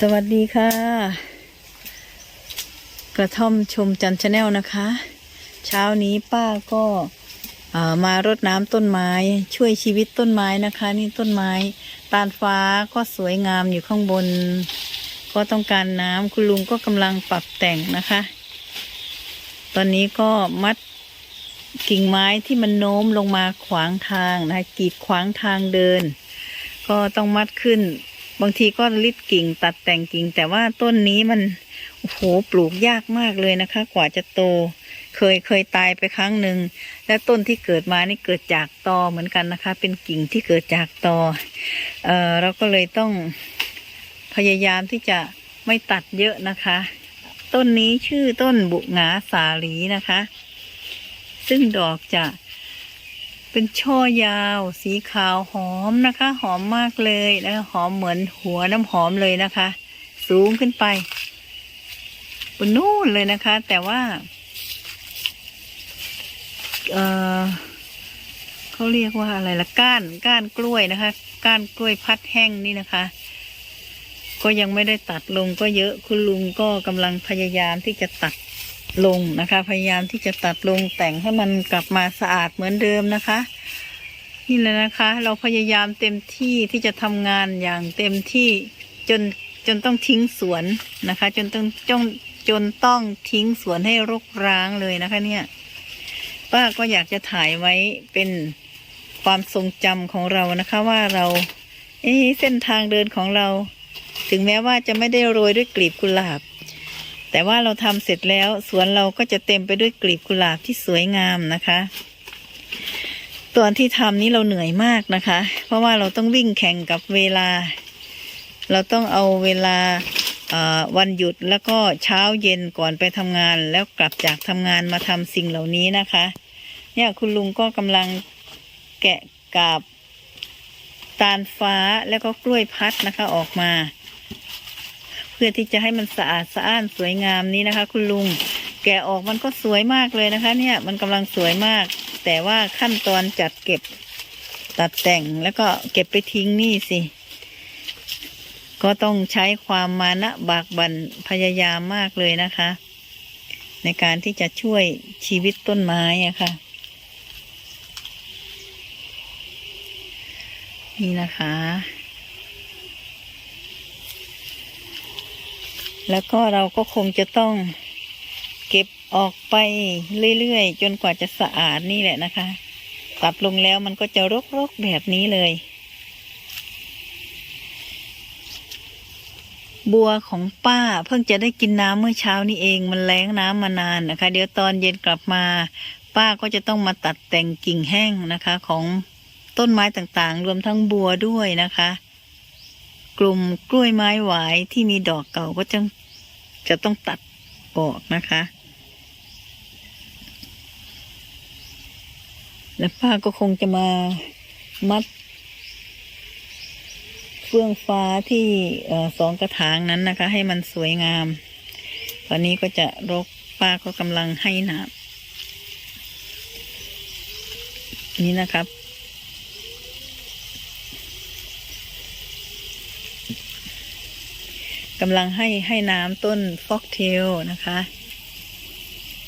สวัสดีค่ะ กระท่อมชมจันชาแนลนะคะ เช้านี้ป้าก็มารดน้ำต้นไม้ช่วยชีวิตต้นไม้นะคะ นี่ต้นไม้ตาลฟ้าก็สวยงามอยู่ข้างบน ก็ต้องการน้ำคุณลุงก็กำลังปรับแต่งนะคะ ตอนนี้ก็มัดกิ่งไม้ที่มันโน้มลงมาขวางทางนะคะกีดขวางทางเดิน ก็ต้องมัดขึ้น บางทีก็ริดกิ่งตัดแต่งกิ่ง แต่ว่าต้นนี้มันโอ้โหปลูกยากมากเลยนะคะ กว่าจะโต เคยเคยตายไปครั้งหนึ่งและต้นที่เกิดมานี่เกิดจากตอเหมือนกันนะคะ เป็นกิ่งที่เกิดจากตอเอ่อเราก็เลยต้องพยายามที่จะไม่ตัดเยอะนะคะ ต้นนี้ชื่อต้นบุหงาสาลีนะคะ ซึ่งดอกจะ เป็นช่อยาว สีขาวหอมนะคะ หอมมากเลยนะคะหอมเหมือนหัวน้ำหอมเลยนะคะ สูงขึ้นไปบนนู่นเลยนะคะ แต่ว่า เออเขาเรียกว่าอะไรละก้าน ก้านกล้วยนะคะ ก้านกล้วยพัดแห้งนี่นะคะ ก็ยังไม่ได้ตัดลงก็เยอะคุณลุงก็กำลังพยายามที่จะตัด ลงนะคะ พยายามที่จะตัดลงแต่งให้มันกลับมาสะอาดเหมือนเดิมนะคะ นี่แหละนะคะ เราพยายามเต็มที่ที่จะทำงานอย่างเต็มที่จนจนต้องทิ้งสวนนะคะ จนต้องจนจนต้องทิ้งสวนให้รกร้างเลยนะคะ เนี่ยป้าก็อยากจะถ่ายไว้เป็นความทรงจำของเรานะคะว่าเราเอเส้นทางเดินของเรา ถึงแม้ว่าจะไม่ได้โรยด้วยกลีบกุหลาบ แต่ว่าเราทำเสร็จแล้วสวนเราก็จะเต็มไปด้วยกลีบกุหลาบที่สวยงามนะคะตอนที่ทำนี้เราเหนื่อยมากนะคะ เพราะว่าเราต้องวิ่งแข่งกับเวลา เราต้องเอาเวลาวันหยุดแล้วก็เช้าเย็นก่อนไปทำงาน แล้วกลับจากทำงานมาทำสิ่งเหล่านี้นะคะ เนี่ยคุณลุงก็กำลังแกะกาบตาลฟ้าแล้วก็กล้วยพัดนะคะออกมา พื่อที่จะให้มันสะอาดสะอ้านสวยงามนี้นะคะ คุณลุงแกะออกมันก็สวยมากเลยนะคะ เนี่ยมันกำลังสวยมาก แต่ว่าขั้นตอนจัดเก็บตัดแต่งแล้วก็เก็บไปทิ้งนี่สิ ก็ต้องใช้ความมานะบากบั่นพยายามมากเลยนะคะ ในการที่จะช่วยชีวิตต้นไม้อะค่ะ นี่นะคะ แล้วก็เราก็คงจะต้องเก็บออกไปเรื่อยๆ จนกว่าจะสะอาดนี่แหละนะคะ ตัดลงแล้วมันก็จะรกๆแบบนี้เลย บัวของป้าเพิ่งจะได้กินน้ำเมื่อเช้านี้เองมันแล้งน้ำมานานนะคะ เดี๋ยวตอนเย็นกลับมา ป้าก็จะต้องมาตัดแต่งกิ่งแห้งนะคะ ของต้นไม้ต่างๆ รวมทั้งบัวด้วยนะคะ กลุ่มกล้วยไม้หวายที่มีดอกเก่าก็จะจะต้องตัดออกนะคะ แล้วป้าก็คงจะมามัด เฟื่องฟ้าที่อสองกระถางนั้นนะคะ ให้มันสวยงาม ตอนนี้ก็จะรกป้าก็กำลังให้น้ำนี่นะครับ กำลังให้ให้น้ำต้นฟอกเทลนะคะ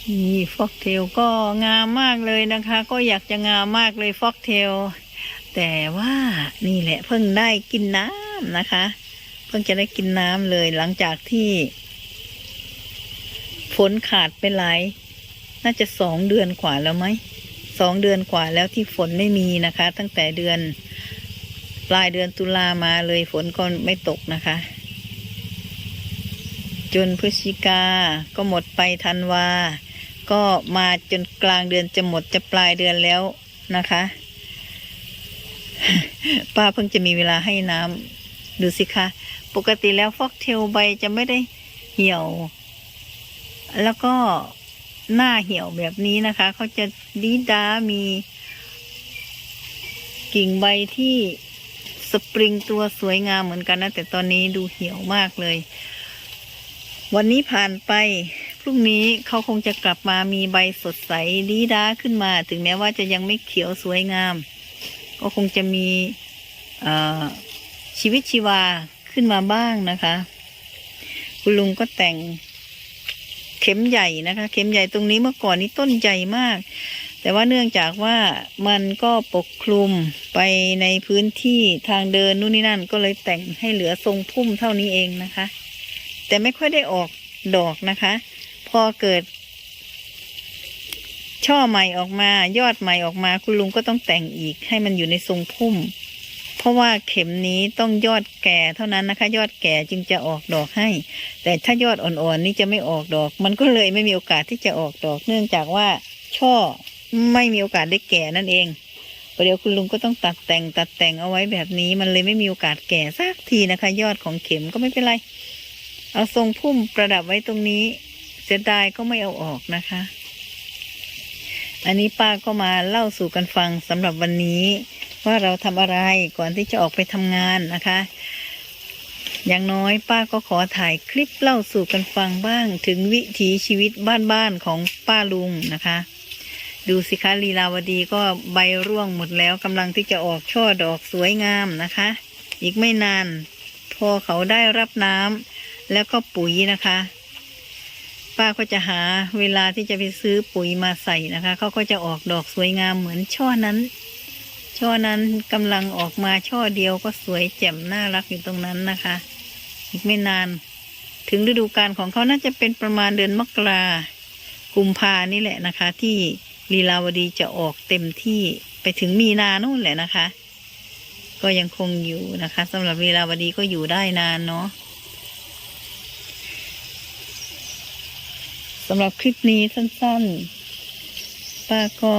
นี่ฟอกเทลก็งามมากเลยนะคะ ก็อยากจะงามมากเลยฟอกเทลแต่ว่านี่แหละเพิ่งได้กินน้ำนะคะ เพิ่งจะได้กินน้ำเลยหลังจากที่ฝนขาดไปหลาย น่าจะสองเดือนกว่าแล้วไหมสองเดือนกว่าแล้วที่ฝนไม่มีนะคะ ตั้งแต่เดือน ปลายเดือนตุลามาเลยฝนก็ไม่ตกนะคะ จนพฤศจิกา ก็หมดไปธันวา ก็มาจนกลางเดือนจะหมดจะปลายเดือนแล้วนะคะ ป้าเพิ่งจะมีเวลาให้น้ำดูสิคะ ปกติแล้วฟอกเทลใบจะไม่ได้เหี่ยว แล้วก็หน้าเหี่ยวแบบนี้นะคะเขาจะดีดามีกิ่งใบที่สปริงตัวสวยงามเหมือนกันนะ แต่ตอนนี้ดูเหี่ยวมากเลย วันนี้ผ่านไป พรุ่งนี้เขาคงจะกลับมามีใบสดใสดีด้าขึ้นมา ถึงแม้ว่าจะยังไม่เขียวสวยงาม ก็คงจะมีชีวิตชีวาขึ้นมาบ้างนะคะ คุณลุงก็แต่งเข็มใหญ่นะคะ เข็มใหญ่ตรงนี้เมื่อก่อนนี้ต้นใหญ่มาก แต่ว่าเนื่องจากว่ามันก็ปกคลุมไปในพื้นที่ทางเดินนู่นนี่นั่น ก็เลยแต่งให้เหลือทรงพุ่มเท่านี้เองนะคะ แต่ไม่ค่อยได้ออกดอกนะคะ พอเกิด ช่อใหม่ออกมา ยอดใหม่ออกมา คุณลุงก็ต้องแต่งอีกให้มันอยู่ในทรงพุ่ม เพราะว่าเข็มนี้ต้องยอดแก่เท่านั้นนะคะ ยอดแก่จึงจะออกดอกให้ แต่ถ้ายอดอ่อนๆนี่จะไม่ออกดอก มันก็เลยไม่มีโอกาสที่จะออกดอก เนื่องจากว่าช่อไม่มีโอกาสได้แก่นั่นเองประเดี๋ยวคุณลุงก็ต้องตัดแต่งตัดแต่งเอาไว้แบบนี้ มันเลยไม่มีโอกาสแก่สักทีนะคะ ยอดของเข็มก็ไม่เป็นไร เอาทรงพุ่มประดับไว้ตรงนี้ เสียดายก็ไม่เอาออกนะคะ อันนี้ป้าก็มาเล่าสู่กันฟังสำหรับวันนี้ ว่าเราทำอะไรก่อนที่จะออกไปทำงานนะคะ อย่างน้อยป้าก็ขอถ่ายคลิปเล่าสู่กันฟังบ้างถึงวิถีชีวิตบ้านๆของป้าลุงนะคะดูสิคะลีลาวดีก็ใบร่วงหมดแล้วกำลังที่จะออกช่อดอกสวยงามนะคะ อีกไม่นาน พอเขาได้รับน้ำ แล้วก็ปุ๋ยนะคะ ป้าก็จะหาเวลาที่จะไปซื้อปุ๋ยมาใส่นะคะเขาก็จะออกดอกสวยงามเหมือนช่อนั้น ช่อนั้นกำลังออกมาช่อเดียวก็สวยแจ่มน่ารักอยู่ตรงนั้นนะคะ อีกไม่นาน ถึงฤดูกาลของเขาน่าจะเป็นประมาณเดือนมกรากุมภานี่แหละนะคะ ที่ลีลาวดีจะออกเต็มที่ไปถึงมีนานู่นแหละนะคะ ก็ยังคงอยู่นะคะสำหรับลีลาวดีก็อยู่ได้นานเนาะ สำหรับคลิปนี้สั้นๆ ป้าก็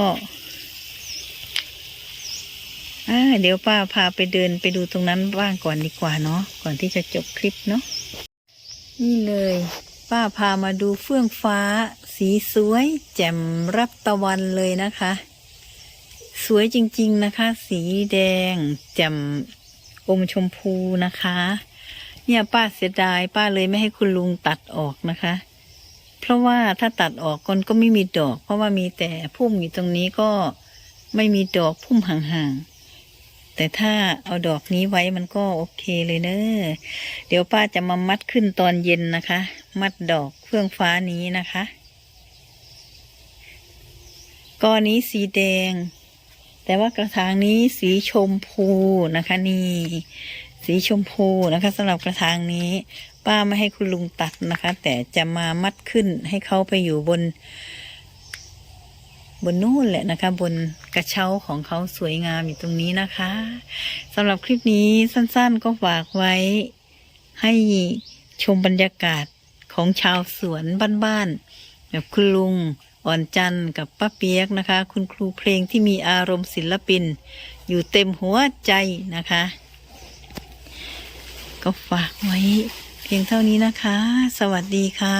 อ่าเดี๋ยวป้าพาไปเดินไปดูตรงนั้นบ้างก่อนดีกว่าเนาะก่อนที่จะจบคลิปเนาะนี่เลย ป้าพามาดูเฟื่องฟ้า สีสวย แจ่มรับตะวันเลยนะคะ สวยจริง ๆนะคะ สีแดง แจ่มอมชมพูนะคะ เนี่ยป้าเสียดายป้าเลยไม่ให้คุณลุงตัดออกนะคะ เพราะว่าถ้าตัดออกก็ก็ไม่มีดอก เพราะว่ามีแต่พุ่มอยู่ตรงนี้ก็ไม่มีดอกพุ่มห่างๆ แต่ถ้าเอาดอกนี้ไว้มันก็โอเคเลยเนอะเดี๋ยวป้าจะมามัดขึ้นตอนเย็นนะคะ มัดดอกเฟื่องฟ้านี้นะคะกอนี้สีแดง แต่ว่ากระถางนี้สีชมพูนะคะนี่สีชมพูนะคะสำหรับกระถางนี้ ป้าไม่ให้คุณลุงตัดนะคะ แต่จะมามัดขึ้นให้เขาไปอยู่บน บนนู่นแหละนะคะ บนกระเช้าของเขาสวยงามอยู่ตรงนี้นะคะสำหรับคลิปนี้สั้นๆก็ฝากไว้ ให้ชมบรรยากาศของชาวสวนบ้านๆแบบคุณลุงอ่อนจันทร์กับป้าเปียกนะคะ คุณครูเพลงที่มีอารมณ์ศิลปิน อยู่เต็มหัวใจนะคะ ก็ฝากไว้ พียงเท่านี้นะคะ สวัสดีค่ะ